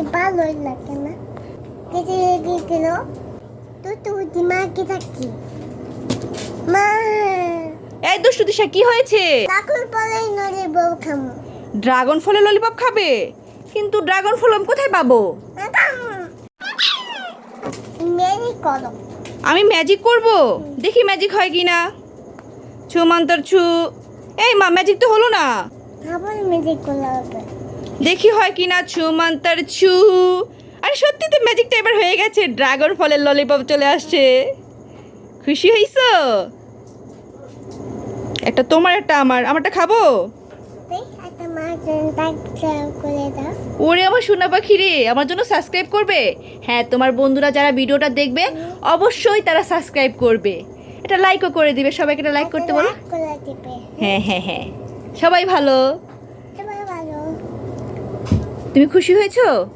করতে ভালোই লাগে না কেটে গেছিল তো তো দিমাগে থাকি মা এই দুষ্টু দিশা কি হয়েছে? পরেই নড়ে বউ খামো। ড্রাগন ফলের ললিপপ খাবে? কিন্তু ড্রাগন ফল আমি কোথায় পাবো? মেরি করো। আমি ম্যাজিক করব? দেখি ম্যাজিক হয় কি না ছু মন্তর ছু এই মা ম্যাজিক তো হলো না। আবার মেরি করলে হবে। দেখি হয় কি না ছু মন্তর ছু আরে সত্যি তো ম্যাজিকটা এবার হয়ে গেছে ড্রাগন ফলের ললিপপ চলে আসছে। খুশি হইছো? একটা তোমার একটা আমার। আমারটা খাব? ওরে আমার সোনা পাখি রে আমার জন্য সাবস্ক্রাইব করবে? হ্যাঁ তোমার বন্ধুরা যারা ভিডিওটা দেখবে অবশ্যই তারা সাবস্ক্রাইব করবে। এটা লাইকও করে দিবে সবাইকে এটা লাইক করতে বলো। হ্যাঁ হ্যাঁ হ্যাঁ। সবাই ভালো। 你哭是因为丑。